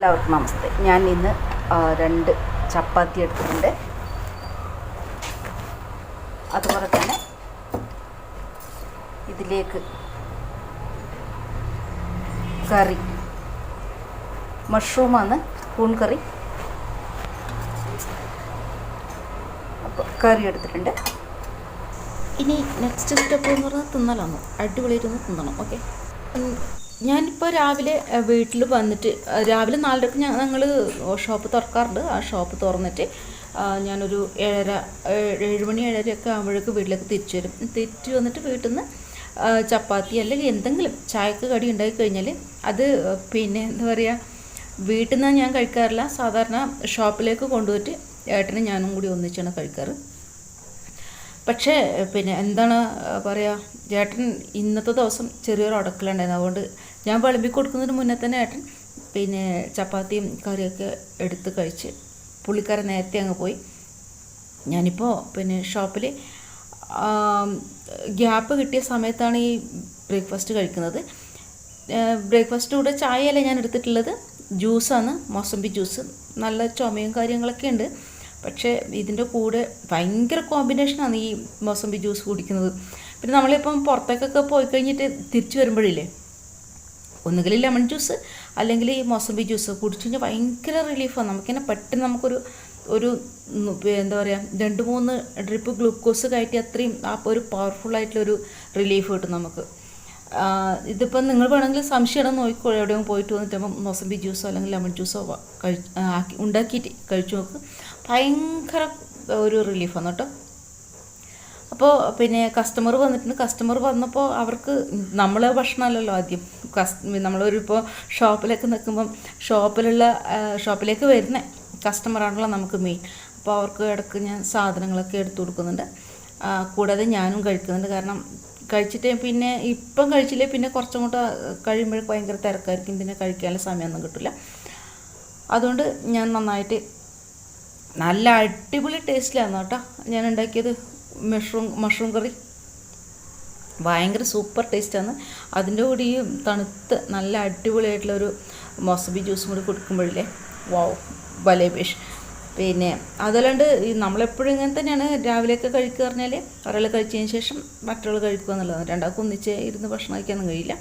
എല്ലാവർക്കും നമസ്തേ. ഞാൻ ഇന്ന് രണ്ട് ചപ്പാത്തി എടുത്തിട്ടുണ്ട്. അതുപോലെ തന്നെ ഇതിലേക്ക് കറി. മഷ്റൂമാണ് കൂൺ കറി. അപ്പോൾ കറി എടുത്തിട്ടുണ്ട്. ഇനി നെക്സ്റ്റ് സ്റ്റെപ്പ് എന്ന് പറഞ്ഞാൽ തിന്നലാണ് അടിപൊളിയായിട്ടൊന്ന് തിന്നണം ഓക്കെ ഞാനിപ്പോൾ രാവിലെ വീട്ടിൽ വന്നിട്ട് രാവിലെ നാലരക്ക് ഞാൻ ഞങ്ങൾ ഷോപ്പ് തുറക്കാറുണ്ട്. ആ ഷോപ്പ് തുറന്നിട്ട് ഞാനൊരു ഏഴര ഏഴ് ഏഴ് മണി ഏഴരയൊക്കെ ആകുമ്പോഴേക്ക് വീട്ടിലേക്ക് തിരിച്ചു വരും. തിരിച്ചു വന്നിട്ട് വീട്ടിൽ നിന്ന് ചപ്പാത്തി അല്ലെങ്കിൽ എന്തെങ്കിലും ചായക്ക് കടി ഉണ്ടാക്കി കഴിഞ്ഞാൽ അത് പിന്നെ എന്താ പറയുക വീട്ടിൽ നിന്ന് ഞാൻ കഴിക്കാറില്ല. സാധാരണ ഷോപ്പിലേക്ക് കൊണ്ടുപോയിട്ട് ഏട്ടനും ഞാനും കൂടി ഒന്നിച്ചാണ് കഴിക്കാറ്. പക്ഷേ പിന്നെ എന്താണ് പറയുക ചേട്ടൻ ഇന്നത്തെ ദിവസം ചെറിയൊരു അടക്കലുണ്ടായിരുന്നു. അതുകൊണ്ട് ഞാൻ വിളമ്പി കൊടുക്കുന്നതിന് മുന്നേ തന്നെ ഏട്ടൻ പിന്നെ ചപ്പാത്തിയും കറിയൊക്കെ എടുത്ത് കഴിച്ച് പുള്ളിക്കാരൻ നേരത്തെ അങ്ങ് പോയി. ഞാനിപ്പോൾ പിന്നെ ഷോപ്പിൽ ഗ്യാപ്പ് കിട്ടിയ സമയത്താണ് ഈ ബ്രേക്ക്ഫാസ്റ്റ് കഴിക്കുന്നത്. ബ്രേക്ക്ഫാസ്റ്റ് കൂടെ ചായയല്ല ഞാൻ എടുത്തിട്ടുള്ളത്? ജ്യൂസാണ് മൊസമ്പി ജ്യൂസ് നല്ല ചുമയും കാര്യങ്ങളൊക്കെ ഉണ്ട്. പക്ഷേ ഇതിന്റെ കൂടെ ഭയങ്കര കോമ്പിനേഷനാണ് ഈ മൊസമ്പി ജ്യൂസ് കുടിക്കുന്നത്. പിന്നെ നമ്മളിപ്പം പുറത്തേക്കൊക്കെ പോയി കഴിഞ്ഞിട്ട് തിരിച്ചു വരുമ്പോഴില്ലേ ഒന്നുകിൽ ലെമൺ ജ്യൂസ് അല്ലെങ്കിൽ ഈ മൊസമ്പി ജ്യൂസ് കുടിച്ചു കഴിഞ്ഞാൽ ഭയങ്കര റിലീഫാണ്. നമുക്കിങ്ങനെ പെട്ടെന്ന് നമുക്കൊരു ഒരു എന്താ പറയുക രണ്ട് മൂന്ന് ഡ്രിപ്പ് ഗ്ലൂക്കോസ് കയറ്റി അത്രയും ആ ഒരു പവർഫുള്ളായിട്ടുള്ളൊരു റിലീഫ് കിട്ടും നമുക്ക്. ഇതിപ്പം നിങ്ങൾ വേണമെങ്കിൽ സംശയം നോക്കിക്കോ എവിടെയും പോയിട്ട് വന്നിട്ട് മോസംബി ജ്യൂസോ അല്ലെങ്കിൽ ലെമൺ ജ്യൂസോ കഴി ആക്കി ഉണ്ടാക്കിയിട്ട് കഴിച്ചു നോക്ക്. ഭയങ്കര ഒരു റിലീഫ് റിലീഫാണ് കേട്ടോ അപ്പോൾ പിന്നെ കസ്റ്റമർ വന്നിട്ടുണ്ട്. കസ്റ്റമർ വന്നപ്പോൾ അവർക്ക് നമ്മൾ ഭക്ഷണമല്ലല്ലോ ആദ്യം. കസ് നമ്മളൊരു ഇപ്പോൾ ഷോപ്പിലൊക്കെ നിൽക്കുമ്പം ഷോപ്പിലുള്ള ഷോപ്പിലേക്ക് വരുന്ന കസ്റ്റമറാണല്ലോ നമുക്ക് മെയിൻ അപ്പോൾ അവർക്ക് ഇടയ്ക്ക് ഞാൻ സാധനങ്ങളൊക്കെ എടുത്തു കൊടുക്കുന്നുണ്ട്. കൂടാതെ ഞാനും കഴിക്കുന്നുണ്ട്. കാരണം കഴിച്ചിട്ട് പിന്നെ ഇപ്പം കഴിച്ചില്ലേ പിന്നെ കുറച്ചും കൂടെ കഴിയുമ്പോഴേക്ക് ഭയങ്കര തിരക്കായിരിക്കും. പിന്നെ കഴിക്കാനുള്ള സമയമൊന്നും കിട്ടില്ല അതുകൊണ്ട് ഞാൻ നന്നായിട്ട് നല്ല അടിപൊളി ടേസ്റ്റിലാണ് കേട്ടോ. ഞാൻ ഉണ്ടാക്കിയത് മഷ്റൂം മഷ്റൂം കറി ഭയങ്കര സൂപ്പർ ടേസ്റ്റാണ് അതിന്റെ കൂടി ഈ തണുത്ത് നല്ല അടിപൊളിയായിട്ടുള്ളൊരു മൊസബി ജ്യൂസും കൂടി കൊടുക്കുമ്പോഴില്ലേ? വാവ് ബലേബേഷ് പിന്നെ അതല്ലാണ്ട് നമ്മളെപ്പോഴും ഇങ്ങനെ തന്നെയാണ് രാവിലെയൊക്കെ കഴിക്കുക പറഞ്ഞാൽ ഒരാൾ കഴിച്ചതിന് ശേഷം മറ്റൊരാൾ കഴിക്കുക എന്നുള്ളതാണ് രണ്ടാൾക്കും ഒന്നിച്ച് ഇരുന്ന് ഭക്ഷണം കഴിക്കാനൊന്നും കഴിയില്ല.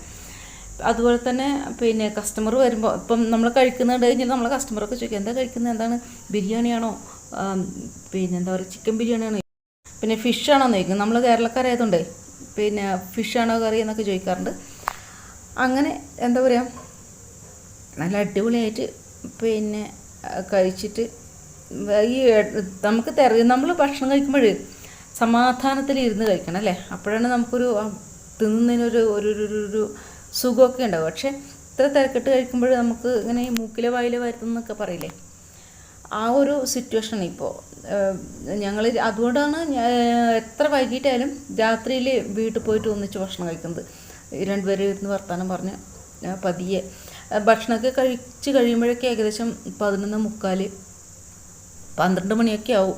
അതുപോലെ തന്നെ പിന്നെ കസ്റ്റമർ വരുമ്പോൾ ഇപ്പം നമ്മൾ കഴിക്കുന്നുണ്ട് കഴിഞ്ഞാൽ നമ്മളെ കസ്റ്റമറൊക്കെ ചോദിക്കും എന്താ കഴിക്കുന്നത്? എന്താണ്? ബിരിയാണിയാണോ? പിന്നെ എന്താ പറയുക ചിക്കൻ ബിരിയാണിയാണോ? പിന്നെ ഫിഷാണോ എന്ന് ചോദിക്കും. നമ്മൾ കേരളക്കാരായതുകൊണ്ട് പിന്നെ ഫിഷാണോ കറി എന്നൊക്കെ ചോദിക്കാറുണ്ട്. അങ്ങനെ എന്താ പറയുക നല്ല അടിപൊളിയായിട്ട് പിന്നെ കഴിച്ചിട്ട് ഈ നമുക്ക് തെറി നമ്മൾ ഭക്ഷണം കഴിക്കുമ്പോൾ സമാധാനത്തിൽ ഇരുന്ന് കഴിക്കണം അല്ലേ? അപ്പോഴാണ് നമുക്കൊരു തിന്നുന്നതിനൊരു ഒരു ഒരു- ഒരു സുഖമൊക്കെ ഉണ്ടാവും. പക്ഷേ ഇത്ര തിരക്കിട്ട് കഴിക്കുമ്പോൾ നമുക്ക് ഇങ്ങനെ മൂക്കിലെ വായിലെ വരുന്നൊക്കെ പറയില്ലേ? ആ ഒരു സിറ്റുവേഷൻ ഇപ്പോൾ. ഞങ്ങൾ അതുകൊണ്ടാണ് എത്ര വൈകിട്ടായാലും രാത്രിയിൽ വീട്ടിൽ പോയിട്ട് ഒന്നിച്ച് ഭക്ഷണം കഴിക്കുന്നത്. രണ്ടുപേരും ഇരുന്ന് വർത്താനം പറഞ്ഞ് പതിയെ. ഭക്ഷണമൊക്കെ കഴിച്ച് കഴിയുമ്പോഴൊക്കെ ഏകദേശം പതിനൊന്ന് മുക്കാൽ പന്ത്രണ്ട് മണിയൊക്കെ ആവും.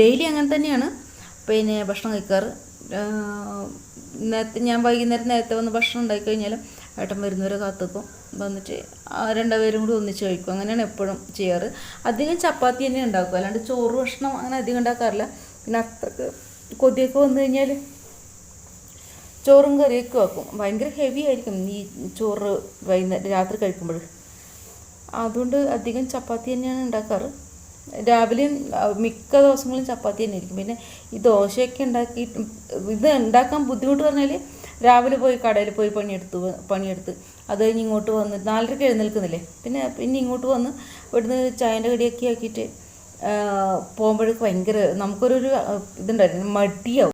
ഡെയിലി അങ്ങനെ തന്നെയാണ്. പിന്നെ ഭക്ഷണം കഴിക്കാറ്. നേരത്തെ ഞാൻ വൈകുന്നേരം നേരത്തെ വന്ന് ഭക്ഷണം ഉണ്ടാക്കി കഴിഞ്ഞാലും ഏട്ടൻ വരുന്നവരെ കാത്തുക്കും. വന്നിട്ട് രണ്ടുപേരും കൂടി ഒന്നിച്ച് കഴിക്കും. അങ്ങനെയാണ് എപ്പോഴും ചെയ്യാറ്. അധികം ചപ്പാത്തി തന്നെ ഉണ്ടാക്കും. അല്ലാണ്ട് ചോറ് ഭക്ഷണം അങ്ങനെ അധികം ഉണ്ടാക്കാറില്ല. പിന്നെ അത്രയ്ക്ക് കൊതിയൊക്കെ വന്നു കഴിഞ്ഞാൽ ചോറും കറിയൊക്കെ വെക്കും. ഭയങ്കര ഹെവി ആയിരിക്കും ഈ ചോറ് വൈകുന്നേരം രാത്രി കഴിക്കുമ്പോൾ. അതുകൊണ്ട് അധികം ചപ്പാത്തി തന്നെയാണ് ഉണ്ടാക്കാറ്. രാവിലെയും മിക്ക ദിവസങ്ങളും ചപ്പാത്തി തന്നെ ആയിരിക്കും പിന്നെ ഈ ദോശയൊക്കെ ഉണ്ടാക്കി ഇത് ഉണ്ടാക്കാൻ ബുദ്ധിമുട്ട് പറഞ്ഞാൽ രാവിലെ പോയി കടയിൽ പോയി പണിയെടുത്ത് പണിയെടുത്ത്. അത് കഴിഞ്ഞ് ഇങ്ങോട്ട് വന്ന് നാലരക്ക് എഴുന്നേൽക്കുന്നില്ലേ? പിന്നെ പിന്നെ ഇങ്ങോട്ട് വന്ന് ഇവിടുന്ന് ചായന്റെ കടിയൊക്കെ ആക്കിയിട്ട് പോകുമ്പോഴേക്ക് ഭയങ്കര നമുക്കൊരു ഇതുണ്ടായിരുന്നു മടിയാവും.